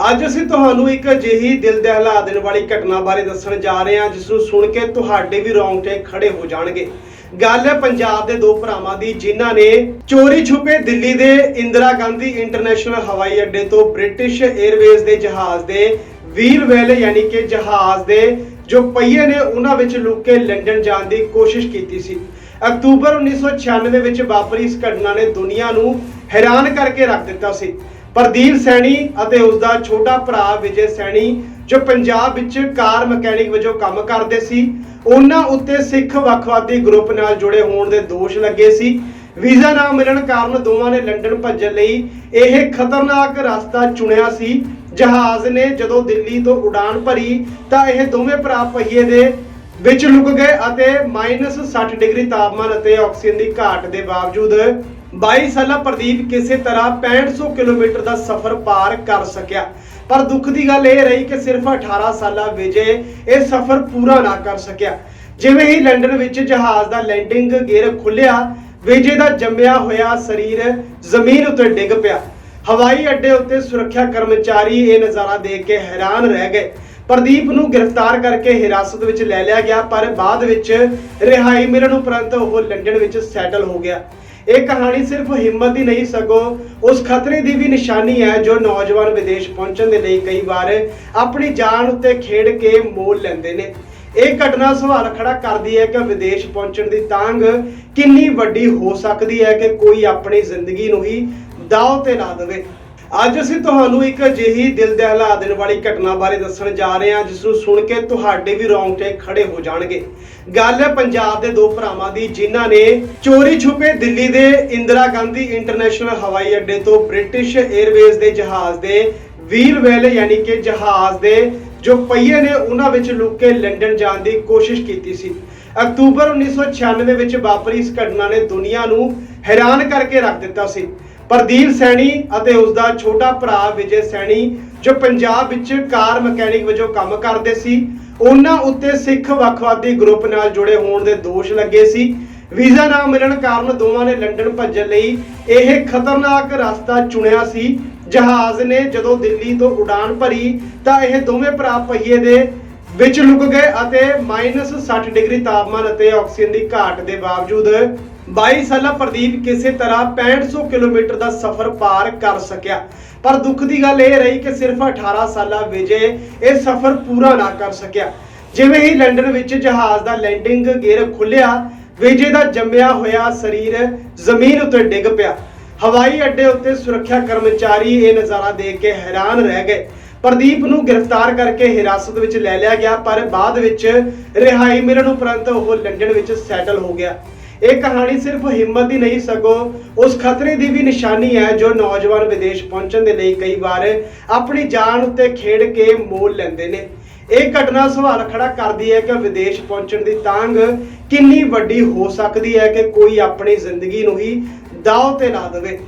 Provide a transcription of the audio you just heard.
ਅੱਜ ਅਸੀਂ ਤੁਹਾਨੂੰ ਇੱਕ ਅਜਿਹੀ ਦਿਲ ਦਹਿਲਾ ਦੇਣ ਵਾਲੀ ਘਟਨਾ ਬਾਰੇ ਦੱਸਣ ਜਾ ਰਹੇ ਹਾਂ ਜਿਸ ਨੂੰ ਸੁਣ ਕੇ ਤੁਹਾਡੇ ਵੀ ਰੌਂਗਟੇ ਖੜੇ ਹੋ ਜਾਣਗੇ। ਗੱਲ ਹੈ ਪੰਜਾਬ ਦੇ ਦੋ ਭਰਾਵਾਂ ਦੀ, ਜਿਨ੍ਹਾਂ ਨੇ ਚੋਰੀ ਛੁਪੇ ਦਿੱਲੀ ਦੇ ਇੰਦਰਾ ਗਾਂਧੀ ਇੰਟਰਨੈਸ਼ਨਲ ਹਵਾਈ ਅੱਡੇ ਤੋਂ ਬ੍ਰਿਟਿਸ਼ 에ਅਰਵੇਜ਼ ਦੇ ਜਹਾਜ਼ ਦੇ ਵੀਲ ਵੈਲ, ਯਾਨੀ ਕਿ ਜਹਾਜ਼ ਦੇ ਜੋ ਪਹੀਏ ਨੇ, ਉਹਨਾਂ ਵਿੱਚ ਲੁੱਕ ਕੇ ਲੰਡਨ ਜਾਣ ਦੀ ਕੋਸ਼ਿਸ਼ ਕੀਤੀ ਸੀ। ਅਕਤੂਬਰ 1996 ਵਿੱਚ ਵਾਪਰੀ ਇਸ ਘਟਨਾ ਨੇ ਦੁਨੀਆ ਨੂੰ ਹੈਰਾਨ ਕਰਕੇ ਰੱਖ ਦਿੱਤਾ ਸੀ। ਪ੍ਰਦੀਪ ਸੈਣੀ ਅਤੇ ਉਸ ਦਾ ਛੋਟਾ ਭਰਾ ਵਿਜੇ ਸੈਣੀ, ਜੋ ਪੰਜਾਬ ਵਿੱਚ ਕਾਰ ਮਕੈਨਿਕ ਵਜੋਂ ਕੰਮ ਕਰਦੇ ਸੀ। ਉਹਨਾਂ ਉੱਤੇ ਸਿੱਖ ਵੱਖਵਾਦੀ ਗਰੁੱਪ ਨਾਲ ਜੁੜੇ ਹੋਣ ਦੇ ਦੋਸ਼ ਲੱਗੇ ਸੀ। ਵੀਜ਼ਾ ਨਾ ਮਿਲਣ ਕਾਰਨ ਦੋਵਾਂ ਨੇ ਲੰਡਨ ਭੱਜਣ ਲਈ ਇਹ ਖਤਰਨਾਕ ਰਸਤਾ ਚੁਣਿਆ ਸੀ। ਜਹਾਜ਼ ਨੇ ਜਦੋਂ ਦਿੱਲੀ ਤੋਂ ਉਡਾਨ ਭਰੀ ਤਾਂ ਇਹ ਦੋਵੇਂ ਭਰਾ ਪਹੀਏ ਦੇ ਵਿੱਚ ਲੁਕ ਗਏ ਅਤੇ -60 ਡਿਗਰੀ ਤਾਪਮਾਨ ਅਤੇ ਆਕਸੀਜਨ ਦੀ ਘਾਟ ਦੇ ਬਾਵਜੂਦ 22 ਸਾਲਾ ਪ੍ਰਦੀਪ ਕਿਸੇ ਤਰ੍ਹਾਂ 6500 ਕਿਲੋਮੀਟਰ ਦਾ ਸਫ਼ਰ ਪਾਰ ਕਰ ਸਕਿਆ। ਪਰ ਦੁੱਖ ਦੀ ਗੱਲ ਇਹ ਰਹੀ ਕਿ ਸਿਰਫ 18 ਸਾਲਾ ਵਿਜੇ ਇਹ ਸਫ਼ਰ ਪੂਰਾ ਨਾ ਕਰ ਸਕਿਆ। ਜਿਵੇਂ ਹੀ ਲੰਡਨ ਵਿੱਚ ਜਹਾਜ਼ ਦਾ ਲੈਂਡਿੰਗ ਗੇਅਰ ਖੁੱਲਿਆ ਵਿਜੇ ਦਾ ਜੰਮਿਆ ਹੋਇਆ ਸਰੀਰ ਜ਼ਮੀਨ ਉੱਤੇ ਡਿੱਗ ਪਿਆ। ਹਵਾਈ ਅੱਡੇ ਉੱਤੇ ਸੁਰੱਖਿਆ ਕਰਮਚਾਰੀ ਇਹ ਨਜ਼ਾਰਾ ਦੇਖ ਕੇ ਹੈਰਾਨ ਰਹਿ ਗਏ। ਪ੍ਰਦੀਪ ਨੂੰ ਗ੍ਰਿਫਤਾਰ ਕਰਕੇ ਹਿਰਾਸਤ ਵਿੱਚ ਲੈ ਲਿਆ ਗਿਆ, ਪਰ ਬਾਅਦ ਵਿੱਚ ਰਿਹਾਈ ਮਿਲਣ ਉਪਰੰਤ ਉਹ ਲੰਡਨ ਵਿੱਚ ਸੈਟਲ ਹੋ ਗਿਆ। ਇਹ ਕਹਾਣੀ ਸਿਰਫ ਹਿੰਮਤ ਹੀ ਨਹੀਂ, ਸਗੋਂ ਉਸ ਖਤਰੇ ਦੀ ਵੀ ਨਿਸ਼ਾਨੀ ਹੈ ਜੋ ਨੌਜਵਾਨ ਵਿਦੇਸ਼ ਪਹੁੰਚਣ ਦੇ ਲਈ ਕਈ ਵਾਰ ਆਪਣੀ ਜਾਨ ਉੱਤੇ ਖੇਡ ਕੇ ਮੋਲ ਲੈਂਦੇ ਨੇ। ਇਹ ਘਟਨਾ ਸਵਾਲ ਖੜਾ ਕਰਦੀ ਹੈ ਕਿ ਵਿਦੇਸ਼ ਪਹੁੰਚਣ ਦੀ ਤਾਂਗ ਕਿੰਨੀ ਵੱਡੀ ਹੋ ਸਕਦੀ ਹੈ ਕਿ ਕੋਈ ਆਪਣੀ ਜ਼ਿੰਦਗੀ ਨੂੰ ਹੀ ਦਾਅ ਤੇ ਲਾ ਦੇਵੇ। ਅੱਜ ਅਸੀਂ ਤੁਹਾਨੂੰ ਇੱਕ ਅਜਿਹੀ ਦਿਲ ਦਹਿਲਾ ਦੇਣ ਵਾਲੀ ਘਟਨਾ ਬਾਰੇ ਦੱਸਣ ਜਾ ਰਹੇ ਹਾਂ, ਜਿਸ ਨੂੰ ਸੁਣ ਕੇ ਤੁਹਾਡੇ ਵੀ ਰੌਂਗਟੇ ਖੜੇ ਹੋ ਜਾਣਗੇ। ਗੱਲ ਹੈ ਪੰਜਾਬ ਦੇ ਦੋ ਭਰਾਵਾਂ ਦੀ, ਜਿਨ੍ਹਾਂ ਨੇ ਚੋਰੀ ਛੁਪੇ ਦਿੱਲੀ ਦੇ ਇੰਦਰਾ ਗਾਂਧੀ ਇੰਟਰਨੈਸ਼ਨਲ ਹਵਾਈ ਅੱਡੇ ਤੋਂ ਬ੍ਰਿਟਿਸ਼ 에ਅਰਵੇਜ਼ ਦੇ ਜਹਾਜ਼ ਦੇ ਵੀਲ ਵੈਲ, ਯਾਨੀ ਕਿ ਜਹਾਜ਼ ਦੇ ਜੋ ਪਹੀਏ ਨੇ, ਉਹਨਾਂ ਵਿੱਚ ਲੁੱਕ ਕੇ ਲੰਡਨ ਜਾਣ ਦੀ ਕੋਸ਼ਿਸ਼ ਕੀਤੀ ਸੀ। ਅਕਤੂਬਰ 1996 ਵਿੱਚ ਵਾਪਰੀ ਇਸ ਘਟਨਾ ਨੇ ਦੁਨੀਆ ਨੂੰ ਹੈਰਾਨ ਕਰਕੇ ਰੱਖ ਦਿੱਤਾ ਸੀ। ਪ੍ਰਦੀਪ ਸੈਣੀ ਅਤੇ ਉਸ ਦਾ ਛੋਟਾ ਭਰਾ ਵਿਜੇ ਸੈਣੀ, ਜੋ ਪੰਜਾਬ ਵਿੱਚ ਕਾਰ ਮਕੈਨਿਕ ਵਜੋਂ ਕੰਮ ਕਰਦੇ ਸੀ, ਉਹਨਾਂ ਉੱਤੇ ਸਿੱਖ ਵੱਖਵਾਦੀ ਗਰੁੱਪ ਨਾਲ ਜੁੜੇ ਹੋਣ ਦੇ ਦੋਸ਼ ਲੱਗੇ ਸੀ। ਵੀਜ਼ਾ ਨਾ ਮਿਲਣ ਕਾਰਨ ਦੋਵਾਂ ਨੇ ਲੰਡਨ ਭੱਜਣ ਲਈ ਇਹ ਖਤਰਨਾਕ ਰਸਤਾ ਚੁਣਿਆ ਸੀ। ਜਹਾਜ਼ ਨੇ ਜਦੋਂ ਦਿੱਲੀ ਤੋਂ ਉਡਾਨ ਭਰੀ, ਤਾਂ ਇਹ ਦੋਵੇਂ ਭਰਾ ਪਹੀਏ ਦੇ ਵਿੱਚ ਲੁਕ ਗਏ ਅਤੇ -60 ਡਿਗਰੀ ਤਾਪਮਾਨ ਅਤੇ ਆਕਸੀਜਨ ਦੀ ਘਾਟ ਦੇ ਬਾਵਜੂਦ 22 ਸਾਲਾ ਪ੍ਰਦੀਪ ਕਿਸੇ ਤਰ੍ਹਾਂ 6500 ਕਿਲੋਮੀਟਰ ਦਾ ਸਫ਼ਰ ਪਾਰ ਕਰ ਸਕਿਆ। ਪਰ ਦੁੱਖ ਦੀ ਗੱਲ ਇਹ ਰਹੀ ਕਿ ਸਿਰਫ 18 ਸਾਲਾ ਵਿਜੇ ਇਹ ਸਫ਼ਰ ਪੂਰਾ ਨਾ ਕਰ ਸਕਿਆ। ਜਿਵੇਂ ਹੀ ਲੰਡਨ ਵਿੱਚ ਜਹਾਜ਼ ਦਾ ਲੈਂਡਿੰਗ ਗੇਅਰ ਖੁੱਲਿਆ ਵਿਜੇ ਦਾ ਜੰਮਿਆ ਹੋਇਆ ਸਰੀਰ ਜ਼ਮੀਨ ਉੱਤੇ ਡਿੱਗ ਪਿਆ। ਹਵਾਈ ਅੱਡੇ ਉੱਤੇ ਸੁਰੱਖਿਆ ਕਰਮਚਾਰੀ ਇਹ ਨਜ਼ਾਰਾ ਦੇਖ ਕੇ ਹੈਰਾਨ ਰਹਿ ਗਏ। ਪ੍ਰਦੀਪ ਨੂੰ ਗ੍ਰਿਫਤਾਰ ਕਰਕੇ ਹਿਰਾਸਤ ਵਿੱਚ ਲੈ ਲਿਆ ਗਿਆ, ਪਰ ਬਾਅਦ ਵਿੱਚ ਰਿਹਾਈ ਮਿਲਣ ਉਪਰੰਤ ਉਹ ਲੰਡਨ ਵਿੱਚ ਸੈਟਲ ਹੋ ਗਿਆ। ਇਹ ਕਹਾਣੀ ਸਿਰਫ ਹਿੰਮਤ ਦੀ ਨਹੀਂ, ਸਗੋਂ ਉਸ ਖਤਰੇ ਦੀ ਵੀ ਨਿਸ਼ਾਨੀ ਹੈ, ਜੋ ਨੌਜਵਾਨ ਵਿਦੇਸ਼ ਪਹੁੰਚਣ ਦੇ ਲਈ ਕਈ ਵਾਰ ਆਪਣੀ ਜਾਨ ਉੱਤੇ ਖੇਡ ਕੇ ਮੋਲ ਲੈਂਦੇ ਨੇ। ਇਹ ਘਟਨਾ ਸਵਾਲ ਖੜਾ ਕਰਦੀ ਹੈ ਕਿ ਵਿਦੇਸ਼ ਪਹੁੰਚਣ ਦੀ ਤਾਂਗ ਕਿੰਨੀ ਵੱਡੀ ਹੋ ਸਕਦੀ ਹੈ ਕਿ ਕੋਈ ਆਪਣੀ ਜ਼ਿੰਦਗੀ ਨੂੰ ਹੀ ਦਾਅ ਤੇ ਲਾ ਦੇਵੇ।